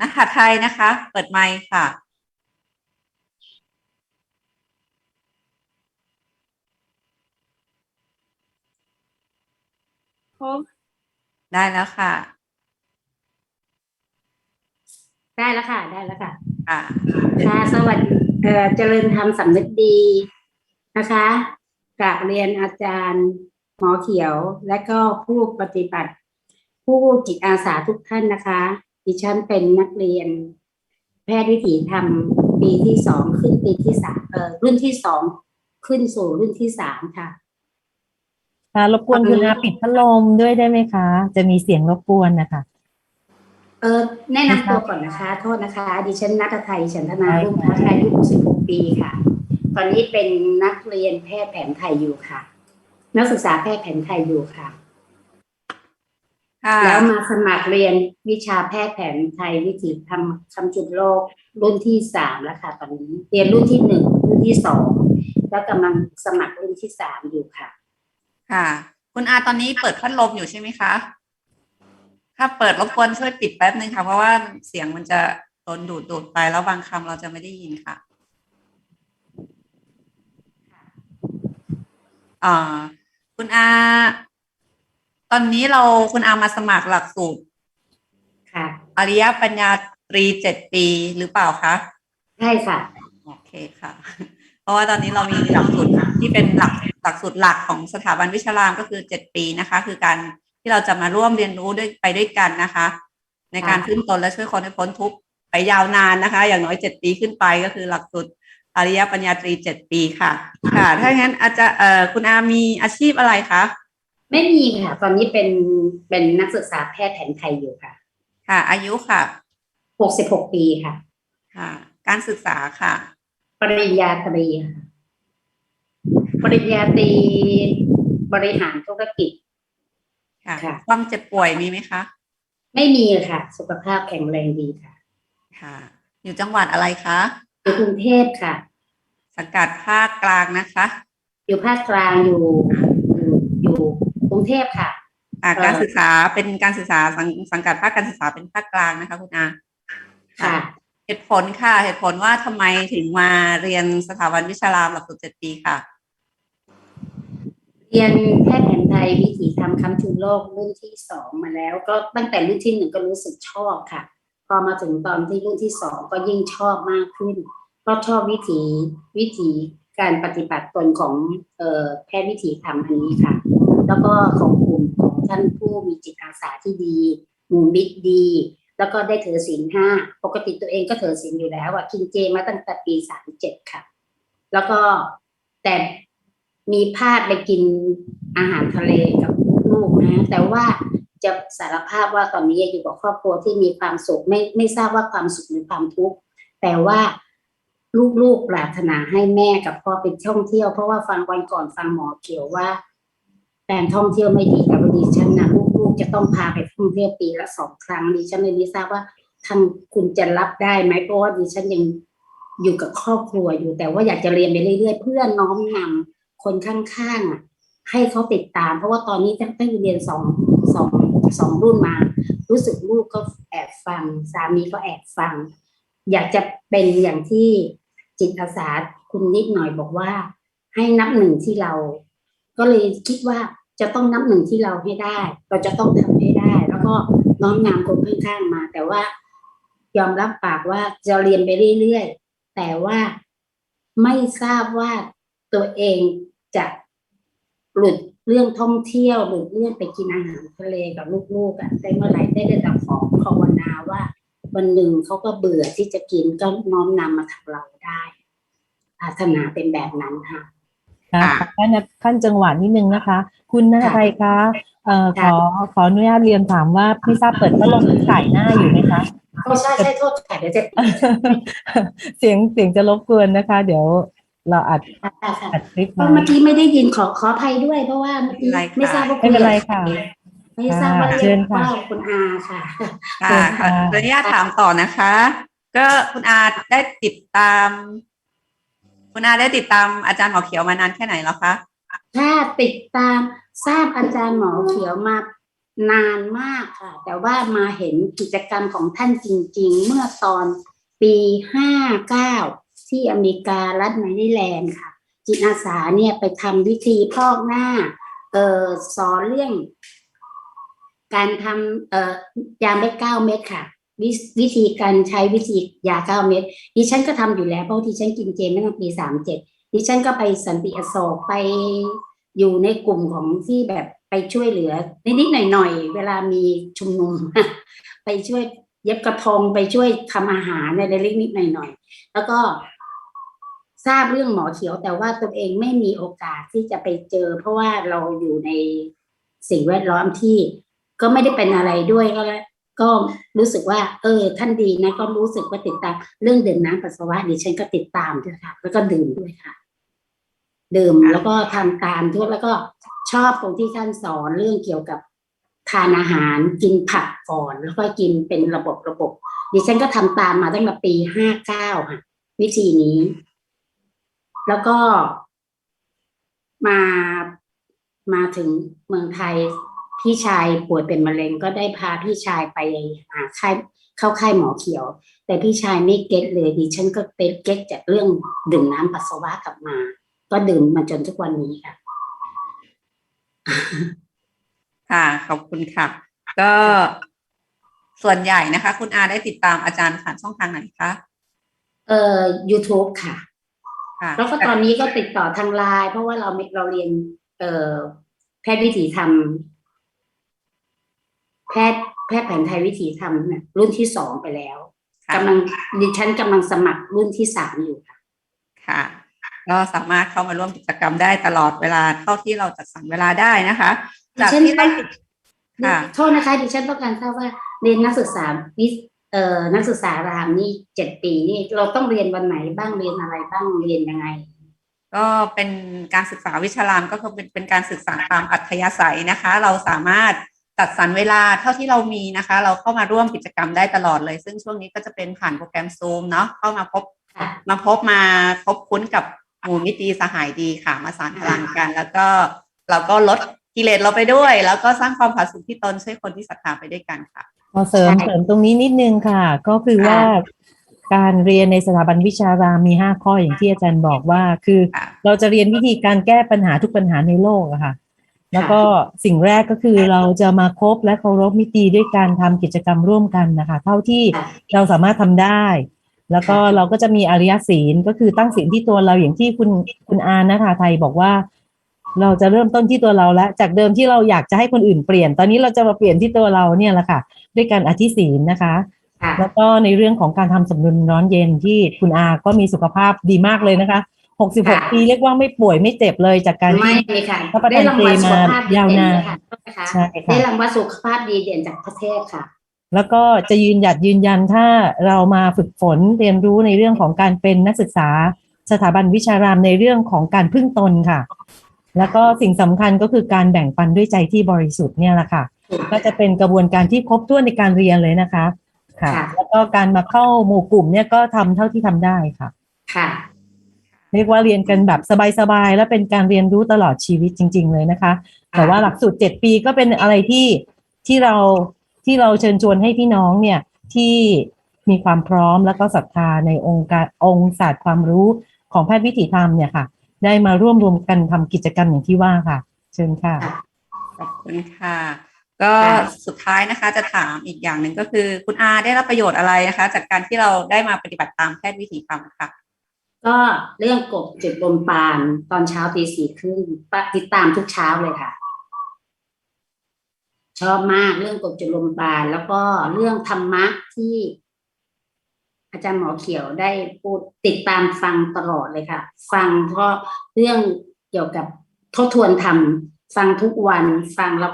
นักไทยนะคะ เปิดไมค์ค่ะได้แล้วค่ะ ได้แล้วค่ะ ได้แล้วค่ะค่ะค่ะ สวัสดีเอ่อเจริญธรรมสำนึกดีนะคะกราบเรียนอาจารย์หมอเขียวและก็ผู้ปฏิบัติ ผู้จิตอาสาทุกท่านนะคะ ดิฉันเป็นนักเรียน แพทย์วิถีธรรมปีที่สองขึ้นปีที่สามเอ่อรุ่นที่สองขึ้นสู่รุ่นที่สามค่ะค่ะรบกวนคุณอาปิดพัดลมด้วยได้ไหมคะ จะมีเสียงรบกวนนะคะเออแนะนำตัวก่อนนะคะ โทษนะคะ ดิฉันนัทไทยฉันธนาได้ค่ะรุ่งพัฒน์อายุ66 ปีค่ะ ตอนนี้เป็นนักเรียนแพทย์แผนไทยอยู่ค่ะ นักศึกษาแพทย์แผนไทยอยู่ค่ะค่ะ แล้วมาสมัครเรียนวิชาแพทย์แผนไทยวิถีทำคำจุดโลกรุ่นที่สามแล้วค่ะตอนนี้เรียนรุ่นที่หนึ่งรุ่นที่สองแล้วกำลังสมัครรุ่นที่สามอยู่ค่ะ ค่ะ คุณอาตอนนี้เปิดพัดลมอยู่ใช่ไหมคะถ้าเปิดรบกวนช่วยปิดแป๊บนึงค่ะ เพราะว่าเสียงมันจะโดนดูดดูดไปแล้วบางคำเราจะไม่ได้ยินค่ะอ่าคุณอา ตอนนี้เราคุณอามาสมัครหลักสูตรค่ะ อริยปัญญาตรีเจ็ดปีหรือเปล่าคะใช่ค่ะ โอเคค่ะ เพราะว่าตอนนี้เรามีหลักสูตรที่เป็นหลักหลักสูตรหลักของสถาบันวิชารามก็คือเจ็ดปีนะคะ คือการที่เราจะมาร่วมเรียนรู้ด้วยไปด้วยกันนะคะ ในการค่ะขึ้นตนและช่วยคนให้พ้นทุกข์ไปยาวนานนะคะ อย่างน้อยเจ็ดปีขึ้นไปก็คือหลักสูตรอริยปัญญาตรีเจ็ดปีค่ะ ค่ะ ถ้างั้นอาจจะเอ่อคุณอามีอาชีพอะไรคะ ไม่มีค่ะ ตอนนี้เป็นเป็นนักศึกษาแพทย์แผนไทยอยู่ค่ะ ค่ะ อายุค่ะ66ปีค่ะ ค่ะ การศึกษาค่ะ ปริญญาตรีค่ะ ปริญญาตรีบริหารธุรกิจ ค่ะ ค่ะ ความเจ็บป่วยมีไหมคะ ไม่มีค่ะ สุขภาพแข็งแรงดีค่ะ ค่ะ อยู่จังหวัดอะไรคะ อยู่กรุงเทพค่ะ สังกัดภาคกลางนะคะ อยู่ภาคกลางอยู่อยู่อยู่ กรุงเทพค่ะอ่าเอ่อการศึกษาเป็นการศึกษาสังสังกัดภาคการศึกษาเป็นภาคกลางนะคะคุณอาค่ะ เหตุผลค่ะ เหตุผลว่าทำไมถึงมาเรียนสถาบันวิชารามหลักสูตรเจ็ดปีค่ะ เรียนแพทย์แผนไทยวิถีธรรมคำชูโลกรุ่นที่สองมาแล้ว ก็ตั้งแต่รุ่นที่หนึ่งก็รู้สึกชอบค่ะ พอมาถึงตอนที่รุ่นที่สองก็ยิ่งชอบมากขึ้นก็ชอบวิถีวิถีการปฏิบัติตนของเอ่อแพทย์วิถีธรรมอันนี้ค่ะ แล้วก็ของกลุ่มของท่านผู้มีจิตอาสาที่ดีมูมิตรดี แล้วก็ได้ถือศีลห้าปกติตัวเองก็ถือศีลอยู่แล้วอะกินเจมาตั้งแต่ปีสามเจ็ดค่ะ แล้วก็แต่มีพลาดไปกินอาหารทะเลกับลูกนะแต่ว่าจะสารภาพว่าตอนนี้อยู่กับครอบครัวที่มีความสุขไม่ไม่ทราบว่าความสุขหรือความทุกข์แต่ว่าลูกๆปรารถนาให้แม่กับพ่อไปท่องเที่ยว เพราะว่าฟังวันก่อนฟังหมอเขียวว่า การท่องเที่ยวไม่ดีกับดิฉันนะลูกๆจะต้องพาไปท่องเที่ยวปีละสองครั้งดิฉันเลยไม่ทราบว่าทางคุณจะรับได้ไหมเพราะว่าดิฉันยังอยู่กับครอบครัวอยู่ แต่ว่าอยากจะเรียนไปเรื่อยๆ เพื่อน้อมนำคนข้างๆอะให้เขาติดตาม เพราะว่าตอนนี้ตั้งแต่เรียนสองสองสองรุ่นมา รู้สึกลูกก็แอบฟัง สามีก็แอบฟัง อยากจะเป็นอย่างที่จิตอาสาคุณนิดหน่อยบอกว่า ให้นับหนึ่งที่เรา ก็เลยคิดว่าจะต้องนับหนึ่งที่เราให้ได้ เราจะต้องทำให้ได้ แล้วก็น้อมนำคนข้างๆมา แต่ว่ายอมรับปากว่าจะเรียนไปเรื่อยๆ แต่ว่าไม่ทราบว่าตัวเองจะหลุดเรื่องท่องเที่ยวหลุดเรื่องไปกินอาหารทะเลกับลูกๆอะได้เมื่อไหร่ได้แต่ขอภาวนาว่า วันหนึ่งเขาก็เบื่อที่จะกินก็น้อมนำมาทำเราได้ปรารถนาเป็นแบบนั้นค่ะ ค่ะค่ะขั้นขั้นจังหวะนิดนึงนะคะ คุณนาค่ะไทยคะเอ่อขค่ะอขออนุญาตเรียนถามว่าไม่ทราบเปิดพัดลมหรือสายหน้าอยู่ไหมคะก็ใช่ใช่โทษค่ะเดี๋ยวจะเสียงเสียงจะรบกวนนะคะ เดี๋ยวเราอัดค่ะค่ะอัดคลิปเพมาราะเมื่อกี้ไม่ได้ยินขอขออภัยด้วย เพราะว่าเมื่อกี้ไม่เป็นไรค่ะไม่ทราบว่าไม่เป็นไรค่ะไม่ทราบว่าค่ะเรีเชิยกญค่ะว่าคุณอาค่ะค่ะเชิญค่ะค่ะขออนุญาตถามต่อนะคะ ก็คุณอาได้ติดตาม คุณอาได้ติดตามอาจารย์หมอเขียวมานานแค่ไหนแล้วคะถ้าติดตามทราบอาจารย์หมอเขียวมานานมากค่ะ แต่ว่ามาเห็นกิจกรรมของท่านจริง ๆ เมื่อตอนปีห้าเก้าที่อเมริการัฐแมริแลนด์ค่ะ จิตอาสาเนี่ยไปทำวิธีพอกหน้าเออสอนเรื่อง การทำเอ่อยาเม็ดเก้าเม็ดค่ะ วิวิธีการใช้วิธียาเก้าเม็ดดิฉันก็ทำอยู่แล้วเพราะดิฉันกินเจมาตั้งแต่ปีสามเจ็ดดิฉันก็ไปสันติอโศกไปอยู่ในกลุ่มของที่แบบไปช่วยเหลือนิดๆหน่อยๆเวลามีชุมนุม ไปช่วยเย็บกระทงไปช่วยทำอาหารในเล็กนิดหน่อยๆแล้วก็ทราบเรื่องหมอเขียวแต่ว่าตัวเองไม่มีโอกาสที่จะไปเจอ เพราะว่าเราอยู่ในสิ่งแวดล้อมที่ก็ไม่ได้เป็นอะไรด้วยก็แล้ว ก็รู้สึกว่าเออท่านดีนะก็รู้สึกว่าติดตามเรื่องดื่มน้ำปัสสาวะดิฉันก็ติดตามด้วยค่ะ แล้วก็ดื่มด้วยค่ะ ดื่มแล้วก็ทำตามด้วยแล้วก็ชอบตรงที่ท่านสอนเรื่องเกี่ยวกับทานอาหารกินผักก่อนแล้วก็กินเป็นระบบระบบ ดิฉันก็ทำตามมาตั้งแต่ปีห้าเก้าค่ะ วิธีนี้ แล้วก็มามาถึงเมืองไทย พี่ชายป่วยเป็นมะเร็งก็ได้พาพี่ชายไปหาค่ายเข้าค่ายหมอเขียว แต่พี่ชายไม่เก็ตเลยดิฉันก็เป็นเก็ตจากเรื่องดื่มน้ำปัสสาวะกลับมา ก็ดื่มมาจนทุกวันนี้ค่ะ ค่ะ ขอบคุณค่ะ ก็ส่วนใหญ่นะคะ คุณอาได้ติดตามอาจารย์ผ่านช่องทางไหนคะเอ่อ YouTube ค่ะค่ะแล้วก็ตอนนี้ก็ติดต่อทางไลน์เพราะว่าเราไม่เราเรียน เอ่อแพทย์วิถีธรรม แพทย์แพทย์แผนไทยวิถีธรรมเนี่ยรุ่นที่สองไปแล้วค่ะกำลังดิฉันกำลังสมัครรุ่นที่สามอยู่ค่ะค่ะก็สามารถเข้ามาร่วมกิจกรรมได้ตลอดเวลาเท่าที่เราจัดสรรเวลาได้นะคะจากที่ได้ติดค่ะโทษนะคะดิฉันต้องการทราบว่าเรียนนักศึกษาวิเอ่อนักศึกษารามนี่เจ็ดปีนี่เราต้องเรียนวันไหนบ้างเรียนอะไรบ้างเรียนยังไง ก็เป็นการศึกษาวิชารามก็คือเป็นเป็นการศึกษาตามอัธยาศัยนะคะ เราสามารถ จัดสรรเวลาเท่าที่เรามีนะคะ เราเข้ามาร่วมกิจกรรมได้ตลอดเลย ซึ่งช่วงนี้ก็จะเป็นผ่านโปรแกรมซูมเนาะเข้ามาพบค่ะมาพบมาพบคุ้นกับหมู่มิตรีสหายดีค่ะมาสานพลังกัน แล้วก็เราก็ลดกิเลสเราไปด้วย แล้วก็สร้างความผาสุกที่ตนช่วยคนที่ศรัทธาไปด้วยกันค่ะขอเสริมใช่เสริมตรงนี้นิดนึงค่ะ ก็คือว่าการเรียนในสถาบันวิชารามมีห้าข้ออย่างที่อาจารย์บอกว่า คือค่ะเราจะเรียนวิธีการแก้ปัญหาทุกปัญหาในโลกอะค่ะ แล้วก็สิ่งแรกก็คือเราจะมาคบและเคารพมิตรีด้วยการทำกิจกรรมร่วมกันนะคะ เท่าที่ค่ะเราสามารถทำได้ แล้วก็เราก็จะมีอริยศีลก็คือตั้งศีลที่ตัวเราอย่างที่คุณคุณอานะคะไทยบอกว่า เราจะเริ่มต้นที่ตัวเราแล้วจากเดิมที่เราอยากจะให้คนอื่นเปลี่ยน ตอนนี้เราจะมาเปลี่ยนที่ตัวเราเนี่ยแหละค่ะ ด้วยการอธิศีลนะคะค่ะแล้วก็ในเรื่องของการทำสมดุลร้อนเย็นที่คุณอาก็มีสุขภาพดีมากเลยนะคะ ค่ะ66ปีเรียกว่าไม่ป่วยไม่เจ็บเลยจากการไม่ที่เลยค่ะรับประทานได้รางวัลสุขภาพดียาวเด่นนานเลยค่ะนะคะใช่ค่ะได้รางวัลสุขภาพดีเด่นจากประเทศค่ะ แล้วก็จะยืนหยัดยืนยันถ้าเรามาฝึกฝนเรียนรู้ในเรื่องของการเป็นนักศึกษาสถาบันวิชารามในเรื่องของการพึ่งตนค่ะ แล้วก็สิ่งสำคัญก็คือการแบ่งปันด้วยใจที่บริสุทธิ์เนี่ยแหละค่ะ ก็จะเป็นกระบวนการที่ครบถ้วนในการเรียนเลยนะคะ ค่ะค่ะแล้วก็การมาเข้าหมู่กลุ่มเนี่ยก็ทำเท่าที่ทำได้ค่ะ ค่ะ เรียกว่าเรียนกันแบบสบายๆ และเป็นการเรียนรู้ตลอดชีวิตจริง ๆ เลยนะคะ แต่ว่าหลักสูตรเจ็ดปีก็เป็นอะไรที่ที่เราที่เราเชิญชวนให้พี่น้องเนี่ยที่มีความพร้อมแล้วก็ศรัทธาในองค์การองค์ศาสตร์ความรู้ของแพทย์วิถีธรรมเนี่ยค่ะ ได้มาร่วมรวมกันทำกิจกรรมอย่างที่ว่าค่ะ เชิญค่ะค่ะขอบคุณค่ะ ก็ค่ะสุดท้ายนะคะจะถามอีกอย่างหนึ่งก็คือ คุณอาได้รับประโยชน์อะไรนะคะ จากการที่เราได้มาปฏิบัติตามแพทย์วิถีธรรมค่ะ ก็เรื่องกบจุดลมปานตอนเช้าตีสี่ครึ่งติดตามทุกเช้าเลยค่ะ ชอบมากเรื่องกบจุดลมปานแล้วก็เรื่องธรรมะที่ อาจารย์หมอเขียวได้พูดติดตามฟังตลอดเลยค่ะ ฟังเพราะเรื่องเกี่ยวกับทบทวนธรรมฟังทุกวันฟังแล้ว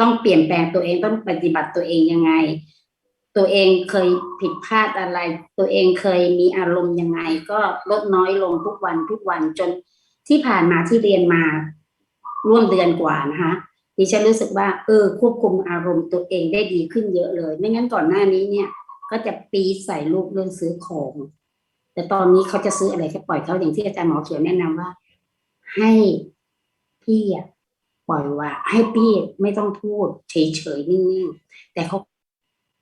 ต้องเปลี่ยนแปลงตัวเองต้องปฏิบัติตัวเองยังไง ตัวเองเคยผิดพลาดอะไร ตัวเองเคยมีอารมณ์ยังไง ก็ลดน้อยลงทุกวันทุกวันจนที่ผ่านมาที่เรียนมาร่วมเดือนกว่านะคะดิฉันรู้สึกว่าเออควบคุมอารมณ์ตัวเองได้ดีขึ้นเยอะเลย ไม่งั้นก่อนหน้านี้เนี่ย ก็จะปีดใส่ลูกเรื่องซื้อของ แต่ตอนนี้เขาจะซื้ออะไรก็ปล่อยเขาอย่างที่อาจารย์หมอเขียวแนะนำว่า ให้พี่อะปล่อยว่าให้พี่ไม่ต้องพูดเฉยๆนิ่งๆแต่เขา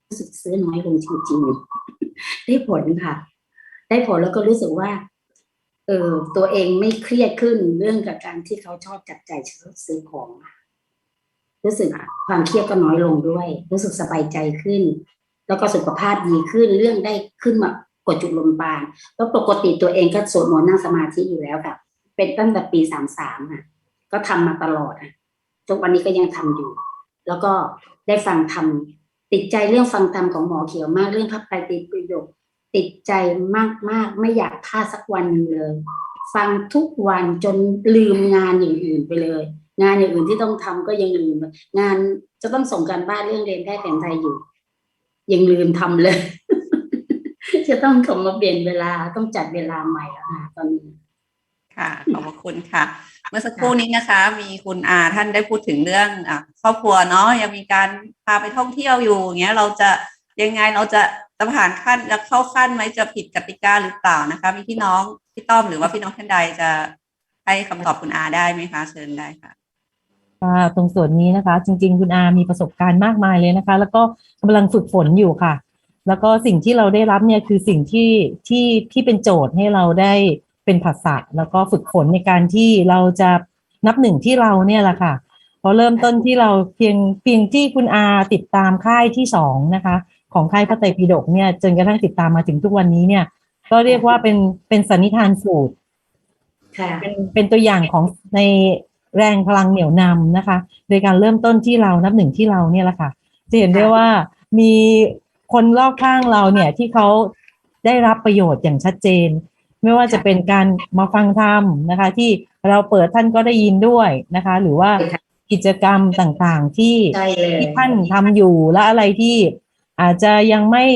รู้สึกซื้อน้อยลงจริงๆ ได้ผลค่ะ ได้ผลแล้วก็รู้สึกว่า เออตัวเองไม่เครียดขึ้นเรื่องกับการที่เขาชอบจับใจซื้อของ รู้สึกความเครียดก็น้อยลงด้วย รู้สึกสบายใจขึ้น แล้วก็สุขภาพดีขึ้น เรื่องได้ขึ้นมากดจุดลมปานแล้วปกติตัวเองก็สวดมนต์นั่งสมาธิอยู่แล้วค่ะ เป็นตั้งแต่ปีสามสามค่ะ ก็ทำมาตลอดอะทุกวันนี้ก็ยังทำอยู่ แล้วก็ได้ฟังธรรม ติดใจเรื่องฟังธรรมของหมอเขียวมากเรื่องพระไตรปิฎกติดใจมากมากๆ ไม่อยากพลาดสักวันหนึ่งเลย ฟังทุกวันจนลืมงานอย่างอื่นไปเลย งานอย่างอื่นที่ต้องทำก็ยังลืม งานจะต้องส่งการบ้านเรื่องเรียนแพทย์แผนไทยอยู่ ยังลืมทำเลย จะต้องกลับมาเปลี่ยนเวลาต้องจัดเวลาใหม่แล้วค่ะตอนนี้ค่ะขอบคุณค่ะ เมื่อสักครู่นี้นะคะ มีคุณอาท่านได้พูดถึงเรื่องอครอบครัวเนาะยังมีการพาไปท่องเที่ยวอยู่อย่างเงี้ยเราจะยังไงเราจะจะผ่านขั้นจะเข้าขั้นไหมจะผิดกติกาหรือเปล่านะคะ มีพี่น้องพี่ต้อมหรือว่าพี่น้องท่านใดจะให้คำตอบคุณอาได้ไหมคะ เชิญได้ค่ะค่ะตรงส่วนนี้นะคะ จริง ๆ คุณอามีประสบการณ์มากมายเลยนะคะ แล้วก็กำลังฝึกฝนอยู่ค่ะ แล้วก็สิ่งที่เราได้รับเนี่ยคือสิ่งที่ที่ที่เป็นโจทย์ให้เราได้ เป็นภาษาแล้วก็ฝึกฝนในการที่เราจะนับหนึ่งที่เราเนี่ยแหละค่ะพอเริ่มต้นที่เราเพียงเพียงที่คุณอาติดตามค่ายที่สองนะคะ ของค่ายพระไตรปิฎกเนี่ยจนกระทั่งติดตามมาถึงทุกวันนี้เนี่ย ก็เรียกว่าเป็นเป็นสันนิทานสูตรค่ะเป็นเป็นตัวอย่างของในแรงพลังเหนี่ยวนำนะคะ โดยการเริ่มต้นที่เรานับหนึ่งที่เราเนี่ยแหละค่ะ จะเห็นได้ว่ามีคนรอบข้างเราเนี่ยที่เขาได้รับประโยชน์อย่างชัดเจน ไม่ว่าจะเป็นการมาฟังธรรมนะคะ ที่เราเปิดท่านก็ได้ยินด้วยนะคะ หรือว่าใช่ค่ะกิจกรรมต่างๆที่ใช่เลยที่ท่านทำอยู่และอะไรที่อาจจะยังไม่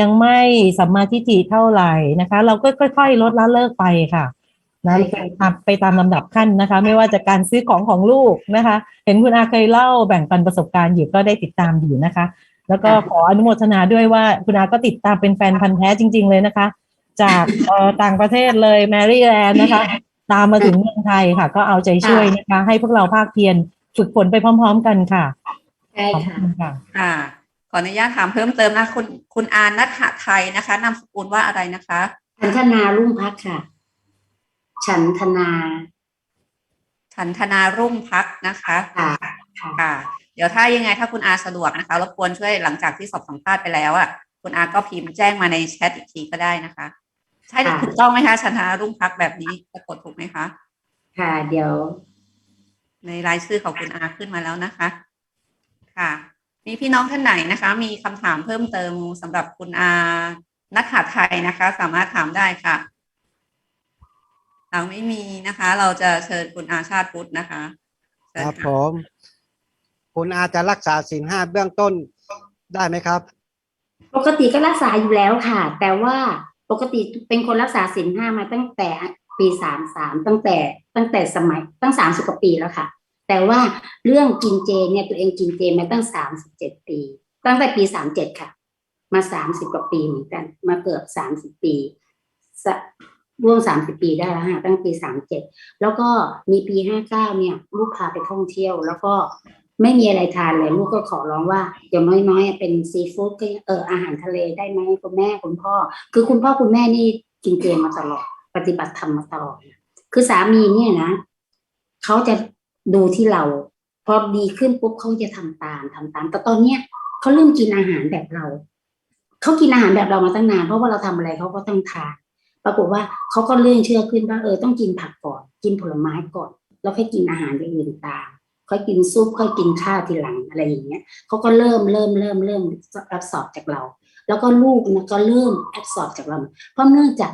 ยังไม่สัมมาทิฏฐิเท่าไหร่นะคะ เราก็ค่อยๆลดละเลิกไปค่ะนะไปตามไปตามลำดับขั้นนะคะ ไม่ว่าจะการซื้อของของลูกนะคะ เห็นคุณอาเคยเล่าแบ่งปันประสบการณ์อยู่ก็ได้ติดตามอยู่นะคะ แล้วก็ขออนุโมทนาด้วยว่าคุณอาก็ติดตามเป็นแฟนพันธ์แท้จริง ๆ เลยนะคะ จากเอ่อต่างประเทศเลยแมรี่แลนด์นะคะ ตามมาถึงเมืองไทยค่ะ ก็เอาใจช่วยนะคะ ให้พวกเราภาคเพียรฝึกฝนไปพร้อม ๆ กันค่ะใช่ขอบค่ะคุณค่ะค่ะ ขออนุญาตถามเพิ่มเติมนะคุณคุณอานัทหไทยนะคะนามสกุลว่าอะไรนะคะฉันธนารุ่งพักค่ะ ฉันธนาฉันธนารุ่งพักนะคะค่ะค่ะค่ะ เดี๋ยวถ้ายังไงถ้าคุณอาสะดวกนะคะรบกวนช่วยหลังจากที่สอบสัมภาษณ์ไปแล้วอะคุณอาก็พิมพ์แจ้งมาในแชทอีกทีก็ได้นะคะ ใช่ค่ะถูกต้องไหมคะฉันธนารุ่งพักแบบนี้ปรากฏถูกไหมคะค่ะ เดี๋ยว ในรายชื่อของคุณอาขึ้นมาแล้วนะคะ ค่ะ มีพี่น้องท่านไหนนะคะ มีคำถามเพิ่มเติมสำหรับคุณอานัทหาไทยนะคะ สามารถถามได้ค่ะหากไม่มีนะคะ เราจะเชิญคุณอาชาติพุทธนะคะเชิคญรับผค่ะมคุณอาจะรักษาศีลห้าเบื้องต้นได้ไหมครับ ปกติก็รักษาอยู่แล้วค่ะ แต่ว่า ปกติเป็นคนรักษาศีลห้ามาตั้งแต่ปีสามสามตั้งแต่ตั้งแต่สมัยตั้งสามสิบกว่าปีแล้วค่ะ แต่ว่าเรื่องกินเจเนี่ยตัวเองกินเจมาตั้งสามสิบเจ็ดปี ตั้งแต่ปีสามเจ็ดค่ะ มาสามสิบกว่าปีเหมือนกัน มาเกือบสามสิบปีสะร่วมสามสิบปีได้แล้วฮะตั้งปีสามเจ็ดแล้วก็มีปีห้าเก้าเนี่ย ลูกพาไปท่องเที่ยว แล้วก็ ไม่มีอะไรทานเลยลูกก็ขอร้องว่าอย่างน้อยๆเป็นซีฟู้ดก็เอออาหารทะเลได้ไหมคุณแม่คุณพ่อ คือคุณพ่อคุณแม่นี่กินเจมาตลอดปฏิบัติธรรมมาตลอดคือสามีเนี่ยนะเขาจะดูที่เรา พอดีขึ้นปุ๊บเขาจะทำตามทำตาม แต่ตอนเนี้ยเขาเริ่มกินอาหารแบบเราเขากินอาหารแบบเรามาตั้งนานเพราะว่าเราทำอะไรเขาก็ต้องทานปรากฏว่าเขาก็เลื่อนเชื่อขึ้นว่าเออต้องกินผักก่อน กินผลไม้ก่อน แล้วค่อยกินอาหารอย่างอื่นตาม ค่อยกินซุปค่อยกินข้าวทีหลังอะไรอย่างเงี้ยเขาก็เริ่มเริ่มเริ่มเริ่มรับสอบจากเรา แล้วก็ลูกนะก็เริ่มแอบสอบจากเรา เพราะเนื่องจาก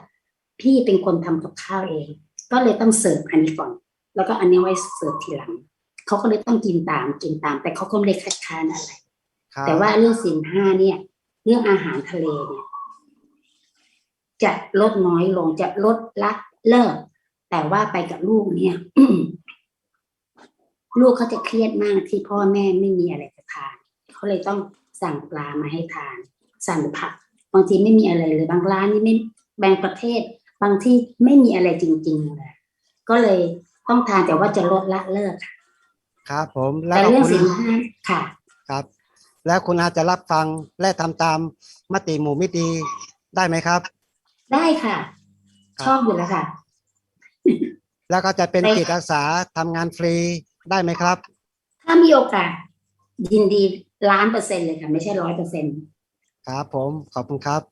พี่เป็นคนทำกับข้าวเอง ก็เลยต้องเสิร์ฟอันนี้ก่อน แล้วก็อันนี้ไว้เสิร์ฟทีหลังเขาก็เลยต้องกินตามกินตาม แต่เขาก็ไม่ได้คัดค้านอะไรครับแต่ว่าเรื่องสินห้าเนี่ย เรื่องอาหารทะเลเนี่ย จะลดน้อยลงจะลดละเลิกแต่ว่าไปกับลูกเนี่ย ลูกเขาจะเครียดมากที่พ่อแม่ไม่มีอะไรจะทานเขาเลยต้องสั่งปลามาให้ทาน สั่งผักบางทีไม่มีอะไรเลยบางร้านนี่ไม่แบ่งประเทศบางที่ไม่มีอะไรจริงๆเลยก็เลยต้องทานแต่ว่าจะลดละเลิกค่ะครับผมแล้วแต่ก็เรื่องคุณสินห้าค่ะ ครับ แล้วคุณอาจะรับฟังและทำตามมติหมู่มิตรีได้ไหมครับ ได้ค่ะครับชอบอยู่แล้วค่ะ แล้วก็จะเป็นได้จิตอาสาทำงานฟรี ได้ไหมครับ ถ้ามีโอกาสยินดีล้านเปอร์เซ็นต์เลยค่ะ ไม่ใช่ร้อยเปอร์เซ็นต์ครับผมขอบคุณครับ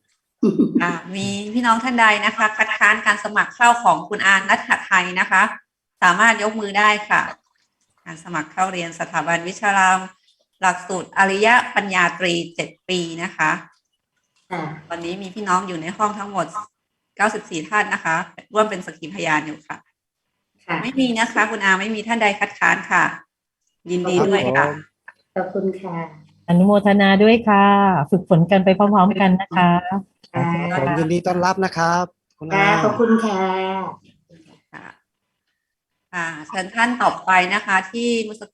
อ่ามีพี่น้องท่านใดนะคะ คัดค้านการสมัครเข้าของคุณอานัทหไทยนะคะ สามารถยกมือได้ค่ะการสมัครเข้าเรียนสถาบันวิชาราม หลักสูตรอริยปัญญาตรีเจ็ดปีนะคะค่ะวันนี้มีพี่น้องอยู่ในห้องทั้งหมด 94 ท่านนะคะ ร่วมเป็นสักขีพยานอยู่ค่ะค่ะ ไม่มีนะคะ คุณอาไม่มีท่านใดคัดค้านค่ะ ยินดีด้วยค่ะขอบคุณค่ะ อนุโมทนาด้วยค่ะ ฝึกฝนกันไปพร้อมๆกันนะคะค่ะผมยินดีต้อนรับนะครับคุณค่ะอาขอบคุณค่ะค่ะค่ะเชิญท่านต่อไปนะคะ ที่เมื่อสัก